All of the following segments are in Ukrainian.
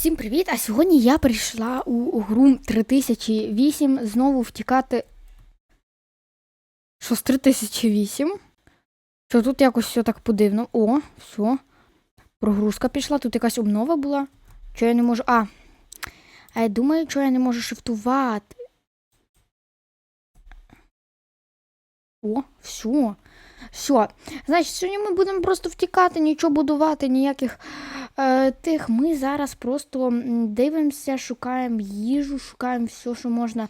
Всім привіт! А сьогодні я прийшла у гру 3008 знову втікати. Що з 3008? Що тут якось все так подивно. О, все. Прогрузка пішла, тут якась обнова була. Що я не можу. А. А я думаю, що я не можу шифтувати. О, все. Все. Значить, сьогодні ми будемо просто втікати, нічого будувати, ніяких тих. Ми зараз просто дивимося, шукаємо їжу, шукаємо все, що можна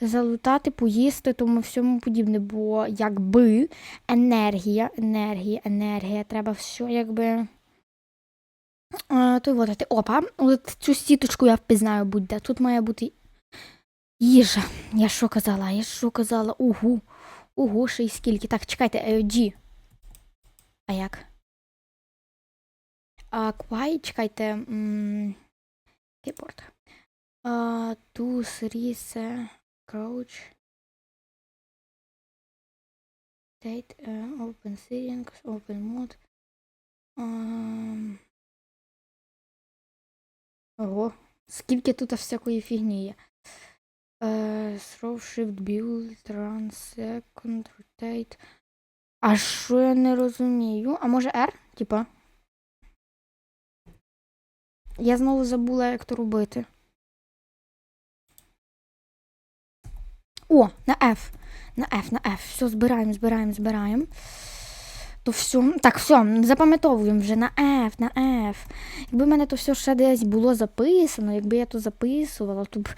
залутати, поїсти, тому всьому подібне. Бо якби енергія, енергія, енергія, треба все якби. Е, то вот, опа, от цю сіточку я впізнаю будь-де. Тут має бути їжа. Я що казала? Я що казала? Угу. Ого, ще й скільки. Так, чекайте, е, G. А як? А, Квай, чекайте. м, Keyboard. А, Ту, срісе, crouch. State, е, open settings, open mode. Ого, скільки тут всякої фігні є. Е, Throw Shift Build, Run Second, Rotate. А що я не розумію? А може R? Типа? Я знову забула, як то робити. О, на F. На F, на F. Все, збираємо, збираємо, збираємо. То все. Так, все, запам'ятовуємо вже на F, на F. Якби в мене то все ще десь було записано, якби я то записувала, то б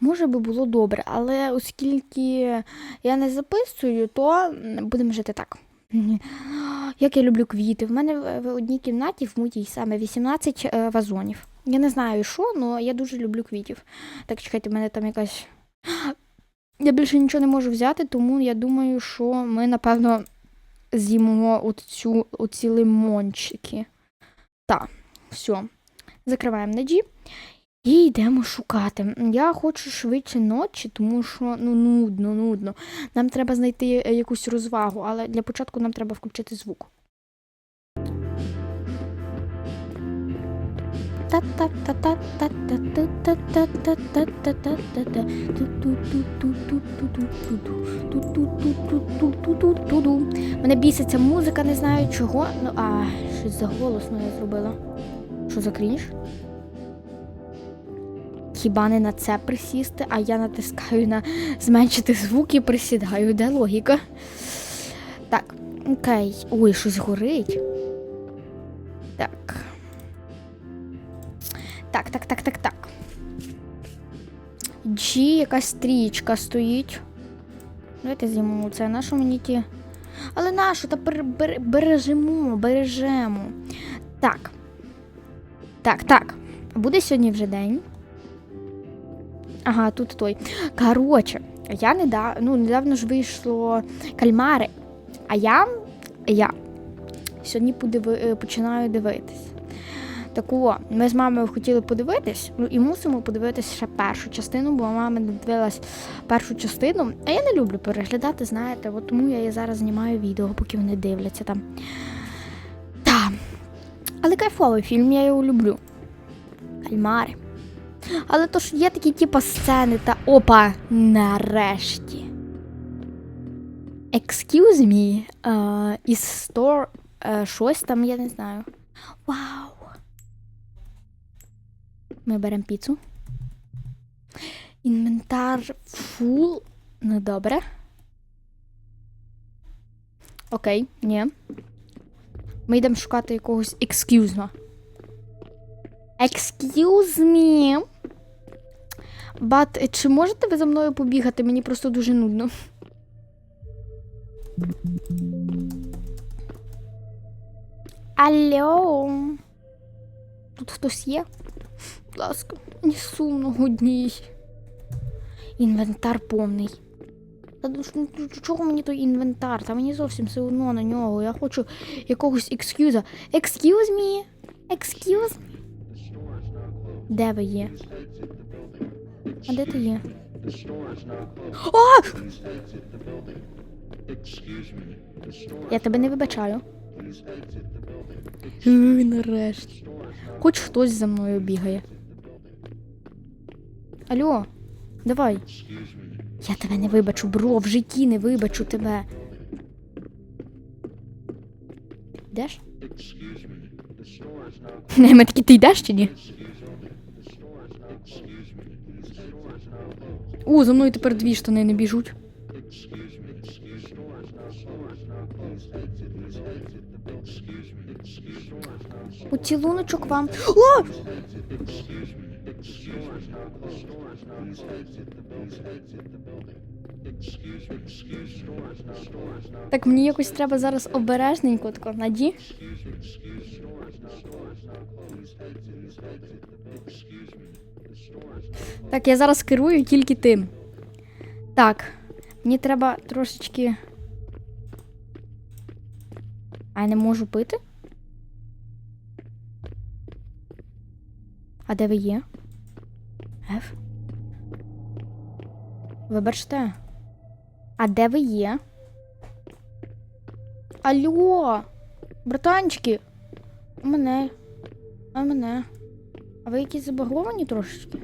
може би було добре. Але оскільки я не записую, то будемо жити так. Як я люблю квіти. В мене в одній кімнаті, в моїй саме 18 е, вазонів. Я не знаю що, але я дуже люблю квітів. Так, чекайте, в мене там якась. Я більше нічого не можу взяти, тому я думаю, що ми, напевно, з'їмо оцю, оці лимончики. Так, все. Закриваємо на G. І йдемо шукати. Я хочу швидше ночі, тому що ну нудно, нудно. Нам треба знайти е, якусь розвагу, але для початку нам треба включити звук. Мене біситься музика, не знаю чого. Ну, а, щось заголосно я зробила. Що за крінж? Хіба не на це присісти, а я натискаю на зменшити звук і присідаю. Де логіка? Так, окей. Ой, щось горить. Так. Так, так, так, так, так. G, якась стрічка стоїть. Давайте з'їмо це. Нащо мені ті. Але нащо? Та бер- бер- бережемо, бережемо. Так. Так, так. Буде сьогодні вже день. Ага, тут той. Коротше, я недавно, ну, недавно ж вийшло кальмари. А я, я сьогодні подиви, е, починаю дивитись. Так о, ми з мамою хотіли подивитись, ну і мусимо подивитись ще першу частину, бо мама не дивилась першу частину. А я не люблю переглядати, знаєте, от тому я і зараз знімаю відео, поки вони дивляться там. Та. Але кайфовий фільм, я його люблю. Кальмари. Але то ж є такі типу сцени та опа, нарешті. Excuse me, uh, is store е, щось там, я не знаю. Вау. Ми беремо піцу. Інвентар фул. Ну, добре. Окей, ні. Ми йдемо шукати якогось me. Excuse me. Бат, чи можете ви за мною побігати? Мені просто дуже нудно. Алло. Тут хтось є? Будь ласка, мені сумно одній. Інвентар повний. Та ну ну, ну, чого мені той інвентар? Та мені зовсім все одно на нього. Я хочу якогось екскюза. Excuse me? Excuse me? Де ви є? А де ти є? А! Я тебе не вибачаю. Ой, нарешті. Хоч хтось за мною бігає. Алло, давай. Я тебе не вибачу, бро, в житті не вибачу тебе. Йдеш? Не, ми такі, ти йдеш чи ні? У, за мною тепер дві штани не біжуть. Поцілуночок вам. О! Так мені якось треба зараз обережненько тако наді. Так, я зараз керую тільки тим. Так, мені треба трошечки. А я не можу пити? А де ви є? Ф? Вибачте. А де ви є? Алло! Братанчики! А мене. А мене. А ви якісь забаговані трошечки?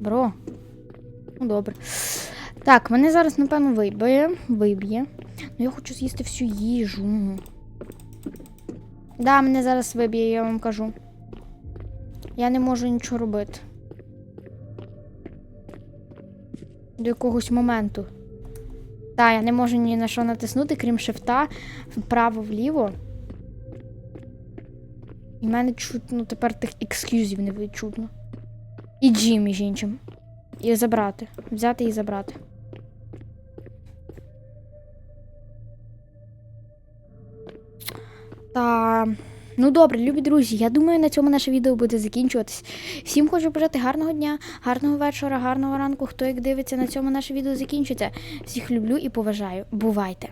Бро. Ну добре. Так, мене зараз, напевно, виб'є. Виб'є. Ну я хочу з'їсти всю їжу. Да, мене зараз виб'є, я вам кажу. Я не можу нічого робити. До якогось моменту. Так, я не можу ні на що натиснути, крім шифта, вправо-вліво. І в мене чутно тепер тих ексклюзів не відчутно. І G, між іншим. І забрати. Взяти і забрати. Та. Ну добре, любі друзі, я думаю, на цьому наше відео буде закінчуватись. Всім хочу бажати гарного дня, гарного вечора, гарного ранку. Хто як дивиться, на цьому наше відео закінчиться. Всіх люблю і поважаю. Бувайте!